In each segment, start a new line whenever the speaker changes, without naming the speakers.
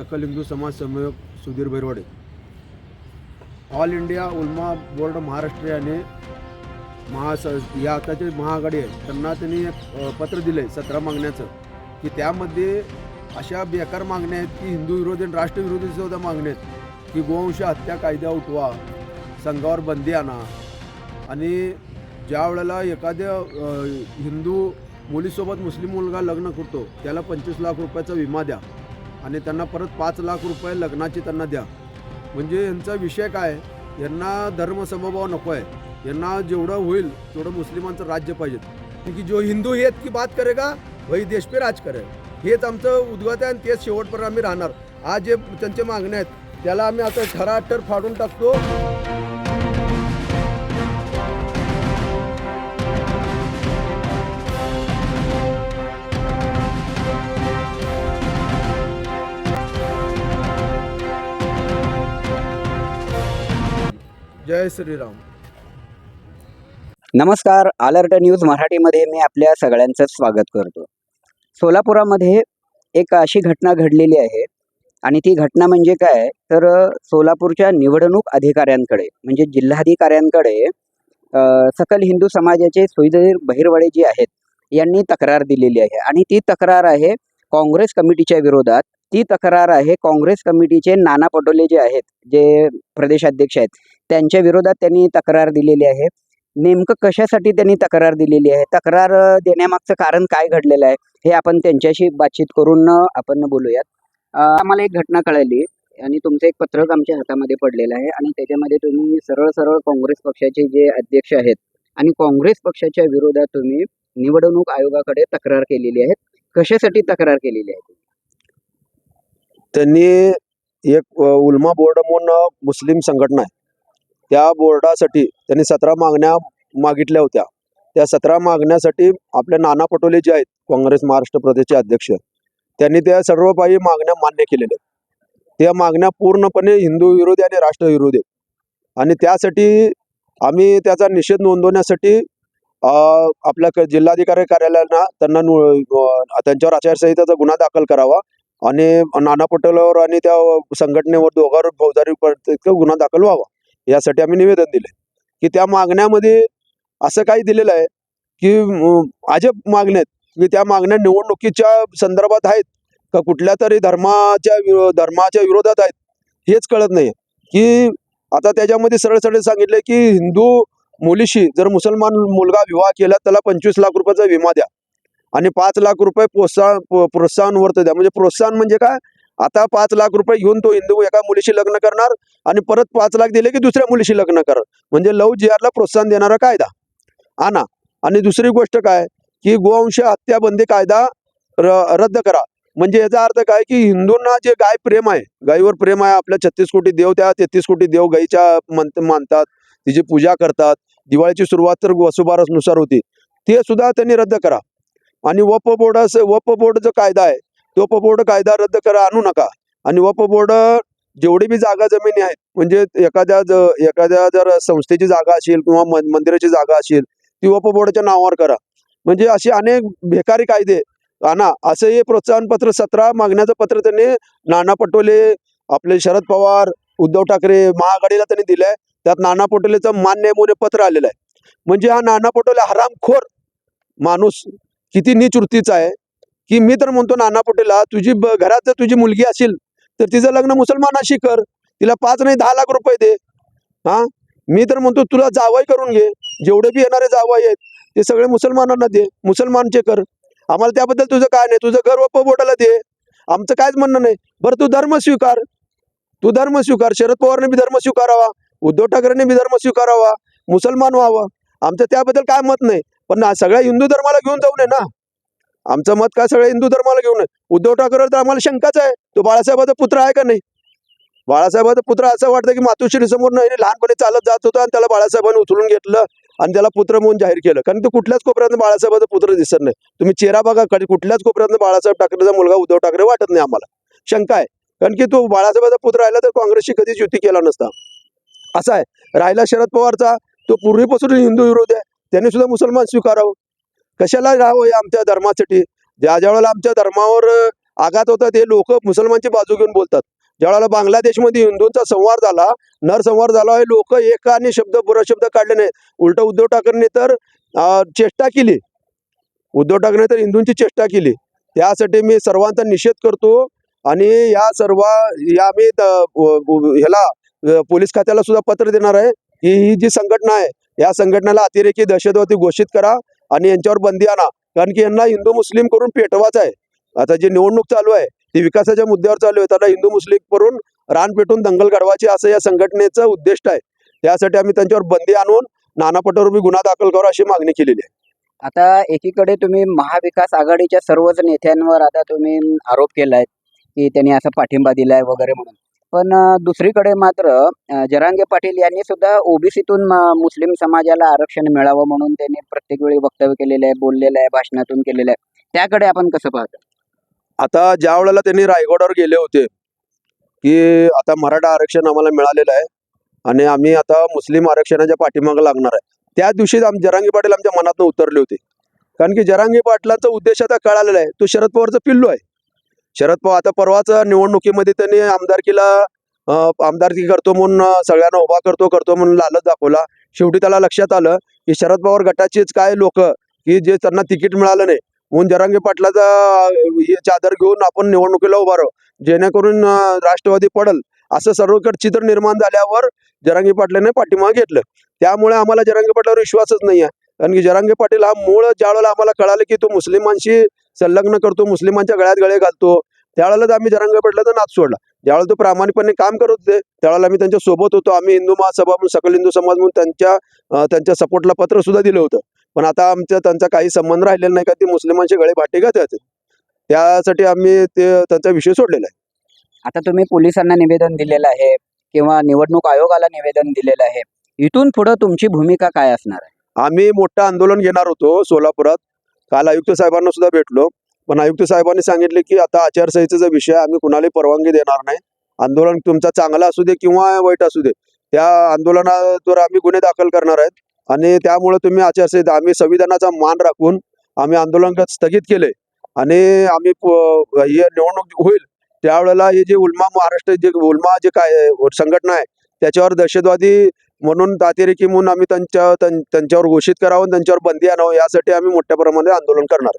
सकल हिंदू समाज संयोजक Sudhir Bairwade. All India Ulama board Maharashtra याने महास या आताचे महाआघाडी आहे त्यांना त्यांनी एक पत्र दिलं आहे सतरा मागण्याचं की त्यामध्ये अशा बेकार मागण्या आहेत की हिंदू विरोधी आणि राष्ट्रविरोधी सुद्धा मागण्या आहेत की गोवंश हत्या कायदा उठवा संघावर बंदी आणा. आणि ज्या वेळेला एखाद्या हिंदू मुलीसोबत मुस्लिम मुलगा लग्न करतो त्याला पंचवीस लाख रुपयाचा विमा द्या. आणि त्यांना परत पाच लाख रुपये लग्नाचे त्यांना द्या. म्हणजे यांचा विषय काय? यांना धर्मसमभाव नको आहे यांना जेवढं होईल तेवढं मुस्लिमांचं राज्य पाहिजे. क्योंकि जो हिंदू हेत की बात करेगा वही देश पे राज करेल हेच आमचं उद्गत आहे आणि तेच शेवटपर्यंत आम्ही राहणार. आज जे त्यांचे मागण्या आहेत त्याला आम्ही आता ठराठर फाडून टाकतो. जय श्रीराम.
नमस्कार अलर्ट न्यूज मराठीमध्ये मी आपल्या सगळ्यांचं स्वागत करतो. सोलापुरामध्ये एक अशी घटना घडलेली आहे आणि ती घटना म्हणजे काय? तर सोलापूरच्या निवडणूक अधिकाऱ्यांकडे म्हणजे जिल्हाधिकाऱ्यांकडे सकल हिंदू समाजाचे सुईधीर बहिरवडे जे आहेत यांनी तक्रार दिलेली आहे. आणि ती तक्रार आहे काँग्रेस कमिटीच्या विरोधात. ती तक्रार आहे काँग्रेस कमिटीचे नाना पटोले जे आहेत जे प्रदेशाध्यक्ष आहेत त्यांच्या विरोधात त्यांनी तक्रार दिलेली आहे. नेमकं कशासाठी त्यांनी तक्रार दिलेली आहे? तक्रार देण्यामागचं कारण काय घडलेलं आहे? हे आपण त्यांच्याशी बातचीत करून आपण बोलूयात. आम्हाला एक घटना कळाली आणि तुमचं एक पत्रक आमच्या हातामध्ये पडलेलं आहे आणि त्याच्यामध्ये तुम्ही सरळ सरळ काँग्रेस पक्षाचे जे अध्यक्ष आहेत आणि काँग्रेस पक्षाच्या विरोधात तुम्ही निवडणूक आयोगाकडे तक्रार केलेली आहे. कशासाठी तक्रार केलेली आहे?
त्यांनी एक उलमा उल्मा बोर्ड म्हणून मुस्लिम संघटना आहे. त्या बोर्डासाठी त्यांनी सतरा मागण्या मागितल्या होत्या. त्या सतरा मागण्यासाठी आपले नाना पटोले जे आहेत काँग्रेस महाराष्ट्र प्रदेशचे अध्यक्ष त्यांनी त्या सर्व काही मागण्या मान्य केलेल्या आहेत. त्या मागण्या पूर्णपणे हिंदू विरोधी आणि राष्ट्रविरोधी आहेत. आणि त्यासाठी आम्ही त्याचा निषेध नोंदवण्यासाठी आपल्या क- जिल्हाधिकारी कार्यालयानं त्यांना त्यांच्यावर आचारसंहितेचा गुन्हा दाखल करावा आणि नाना पटोलेवर आणि त्या संघटनेवर दोघांवर फौजदारी गुन्हा दाखल व्हावा. यासाठी आम्ही निवेदन दिले की त्या मागण्यामध्ये असं काही दिलेलं आहे की अजब मागण्या आहेत की त्या मागण्या निवडणुकीच्या संदर्भात आहेत का कुठल्या तरी धर्माच्या विरो- धर्माच्या विरोधात आहेत हेच कळत नाही की आता त्याच्यामध्ये सरळ सरळ सांगितलं की हिंदू मुलीशी जर मुसलमान मुलगा विवाह केला त्याला पंचवीस लाख रुपयाचा विमा द्या. आणि पाच लाख रुपये प्रोत्साहन प्रोत्साहन वर्त द्या. म्हणजे प्रोत्साहन म्हणजे काय? आता पाच लाख रुपये घेऊन तो हिंदू एका मुलीशी लग्न करणार आणि परत पाच लाख दिले की दुसऱ्या मुलीशी लग्न करणार म्हणजे लव जिहादला प्रोत्साहन देणारा कायदा. आणा. आणि दुसरी गोष्ट काय? की गोवंश हत्या बंदी कायदा र- रद्द करा. म्हणजे याचा अर्थ काय? की हिंदूंना जे गाय प्रेम आहे गायीवर प्रेम आहे आपल्या छत्तीस कोटी देव त्या तेहतीस कोटी देव गायीच्या मन मानतात. तिची पूजा करतात. दिवाळीची सुरुवात तर वसुबारसनुसार होती. ते सुद्धा त्यांनी रद्द करा. आणि वप बोर्डाचं वप बोर्ड जो कायदा आहे तो उपबोर्ड कायदा रद्द करा आणू नका. आणि उपबोर्ड जेवढी बी जागा जमिनी आहेत म्हणजे एखाद्या ज- एखाद्या जर संस्थेची जागा असेल किंवा मंदिराची जागा असेल ती उपबोर्डाच्या नावावर करा. म्हणजे असे अनेक बेकारी कायदे आणा. असं हे प्रोत्साहन पत्र सतरा मागण्याचं पत्र त्यांनी नाना पटोले आपले शरद पवार उद्धव ठाकरे महाआघाडीला त्यांनी दिलंय. त्यात नाना पटोलेचं मान्य मोने पत्र आलेलं आहे. म्हणजे हा नाना पटोले हरामखोर माणूस किती नीच वृत्तीचा आहे. की मी तर म्हणतो नाना पटेला तुझी घरात जर तुझी मुलगी असेल तर तिचं लग्न मुसलमानाशी कर. तिला पाच नाही दहा लाख रुपये दे. हा? मी तर म्हणतो तुला जावाई करून घे. जेवढे बी येणारे जावाई आहेत ते सगळे मुसलमानांना दे. मुसलमानचे कर. आम्हाला त्याबद्दल तुझं काय नाही. तुझं घर वप बोटाला दे. आमचं कायच म्हणणं नाही. बरं तू धर्म स्वीकार. तू धर्म स्वीकार. शरद पवारने बी धर्म स्वीकारावा. उद्धव ठाकरेने बी धर्म स्वीकारावा. मुसलमान व्हावा. आमचं त्याबद्दल काय मत नाही. पण ना सगळ्या हिंदू धर्माला घेऊन जाऊ नये ना. आमचं मत काय सगळं हिंदू धर्माला घेऊन उद्धव ठाकरे तर आम्हाला शंकाच आहे. तो बाळासाहेबाचा पुत्र आहे का नाही? बाळासाहेबाचा पुत्र असं वाटतं की मातोश्री समोर नाही लहानपणी चालत जात होता आणि त्याला बाळासाहेबांनी उचलून घेतलं आणि त्याला पुत्र म्हणून जाहीर केलं. कारण तो कुठल्याच कोपऱ्यात बाळासाहेबाचा पुत्र दिसत नाही. तुम्ही चेहरा बघा कधी कुठल्याच कोपऱ्यात बाळासाहेब ठाकरेचा मुलगा उद्धव ठाकरे वाटत नाही आम्हाला. शंका आहे. कारण की तो बाळासाहेबाचा पुत्र राहिला तर काँग्रेसशी कधीच युती केला नसता. असा आहे. राहिला शरद पवारचा तो पूर्वीपासून हिंदू विरोध आहे. त्यांनी सुद्धा मुसलमान स्वीकारावं. कशाला राहावं हे आमच्या धर्मासाठी? ज्या ज्या वेळेला आमच्या धर्मावर आघात होतात हे लोक मुसलमानची बाजू घेऊन बोलतात. ज्यावेळेला बांगलादेशमध्ये हिंदूंचा संवार झाला नरसंवार झाला हे लोक एकाने शब्द बुरा शब्द काढले नाही उलट उद्धव ठाकरेने तर चेष्टा केली. उद्धव ठाकरे तर हिंदूंची चेष्टा केली. त्यासाठी मी सर्वांचा निषेध करतो आणि या सर्व या मी ह्याला पोलीस खात्याला सुद्धा पत्र देणार आहे. की ही जी संघटना आहे या संघटनेला अतिरेकी दहशतवादी घोषित करा. आणि यांच्यावर बंदी आणा. कारण की यांना हिंदू मुस्लिम करून पेटवाच आहे. आता जी निवडणूक चालू आहे ती विकासाच्या मुद्द्यावर चालू आहे. त्याला हिंदू मुस्लिम करून रान पेटून दंगल घडवायची असं या संघटनेचं उद्दिष्ट आहे. त्यासाठी आम्ही त्यांच्यावर बंदी आणून नाना पटोरूपी गुन्हा दाखल करू अशी मागणी केलेली आहे.
आता एकीकडे तुम्ही महाविकास आघाडीच्या सर्वच नेत्यांवर आता तुम्ही आरोप केलाय की त्यांनी असा पाठिंबा दिलाय वगैरे म्हणून. पण दुसरीकडे मात्र जरांगे पाटील यांनी सुद्धा ओबीसीतून मुस्लिम समाजाला आरक्षण मिळावं म्हणून त्यांनी प्रत्येक वेळी वक्तव्य केलेलं आहे बोललेलं आहे भाषणातून केलेलं आहे. त्याकडे आपण कसं पाहतो?
आता ज्या वेळेला त्यांनी रायगडावर गेले होते की आता मराठा आरक्षण आम्हाला मिळालेलं आहे आणि आम्ही आता मुस्लिम आरक्षणाच्या पाठीमागं लागणार आहे. त्या दिवशीच आम जरांगी पाटील आमच्या मनातनं उतरले होते. कारण की जरांगी पाटलांचा उद्देश आता कळालेला आहे. तो शरद पवारचा पिल्लू आहे. शरद पवार आता परवाच निवडणुकीमध्ये त्यांनी आमदारकीला आमदारकी करतो म्हणून सगळ्यांना उभा करतो करतो म्हणून लालच दाखवला. शेवटी त्याला लक्षात आलं की शरद पवार गटाचेच काय लोक की जे त्यांना तिकीट मिळालं नाही. म्हणून जरांगे पाटलाचा हे चादर घेऊन आपण निवडणुकीला उभा राहू जेणेकरून राष्ट्रवादी पडल. असं सर्वकड चित्र निर्माण झाल्यावर जरांगे पाटलाने पाठिंबा घेतलं. त्यामुळे आम्हाला जरांगे पाटलावर विश्वासच नाही आहे कारण की जरांगे पाटील हा मूळ ज्यावेळेला आम्हाला कळालं की तो मुस्लिमांशी संलग्न करतो मुस्लिमांच्या गळ्यात गळे घालतो. त्यावेळेलाच आम्ही जरांगे पाटलाचा नाच सोडला. ज्यावेळेला तो प्रामाणिकपणे काम करत होते. त्यावेळेला आम्ही त्यांच्यासोबत होतो. आम्ही हिंदू महासभा म्हणून सकल हिंदू समाज म्हणून त्यांच्या त्यांच्या सपोर्टला पत्र सुद्धा दिलं होतं. पण आता आमच्या त्यांचा काही संबंध राहिलेला नाही का? ते मुस्लिमांचे गळे भाटे घालतात त्यासाठी आम्ही ते त्यांचा विषय सोडलेला आहे.
आता तुम्ही पोलिसांना निवेदन दिलेलं आहे किंवा निवडणूक आयोगाला निवेदन दिलेलं आहे. इथून पुढं तुमची भूमिका काय असणार आहे?
आम्ही मोठं आंदोलन घेणार होतो सोलापुरात. काल आयुक्त साहेबांना सुद्धा भेटलो. पण आयुक्त साहेबांनी सांगितले की आता आचारसंहितेचा विषय आम्ही कुणालाही परवानगी देणार नाही. आंदोलन तुमचा चांगला असू दे किंवा वाईट असू दे त्या आंदोलनाद्वारे आम्ही गुन्हे दाखल करणार आहेत. आणि त्यामुळे तुम्ही आचारसंहिता आम्ही संविधानाचा मान राखून आम्ही आंदोलन स्थगित केले. आणि आम्ही हे निवडणूक होईल त्यावेळेला हे जे उलमा महाराष्ट्र जे उलमा जे काय संघटना आहे त्याच्यावर दहशतवादी म्हणून तातेरेकी म्हणून आम्ही त्यांच्या त्यांच्यावर घोषित करावं त्यांच्यावर बंदी आणावं यासाठी आम्ही मोठ्या प्रमाणात आंदोलन करणार.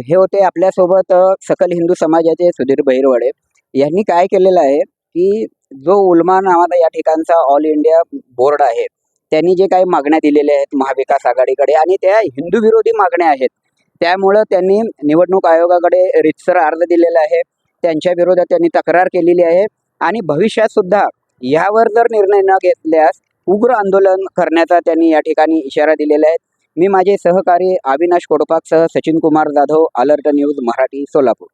हे होते आपल्यासोबत सकल हिंदू समाजाचे सुधीर बहिरवडे. यांनी काय केलेलं आहे की जो उलमा नावाचा या ठिकाणचा ऑल इंडिया बोर्ड आहे त्यांनी जे काही मागण्या दिलेल्या आहेत महाविकास आघाडीकडे आणि त्या हिंदू विरोधी मागण्या आहेत त्यामुळं त्यांनी निवडणूक आयोगाकडे रितसर अर्ज दिलेला आहे त्यांच्या विरोधात त्यांनी तक्रार केलेली आहे आणि भविष्यात सुद्धा यावर जर निर्णय न घेतल्यास उग्र आंदोलन करण्याचा त्यांनी या ठिकाणी इशारा दिलेला आहे. मी माझे सहकारी अविनाश कोडपाकसह सचिन कुमार जाधव अलर्ट न्यूज मराठी सोलापूर.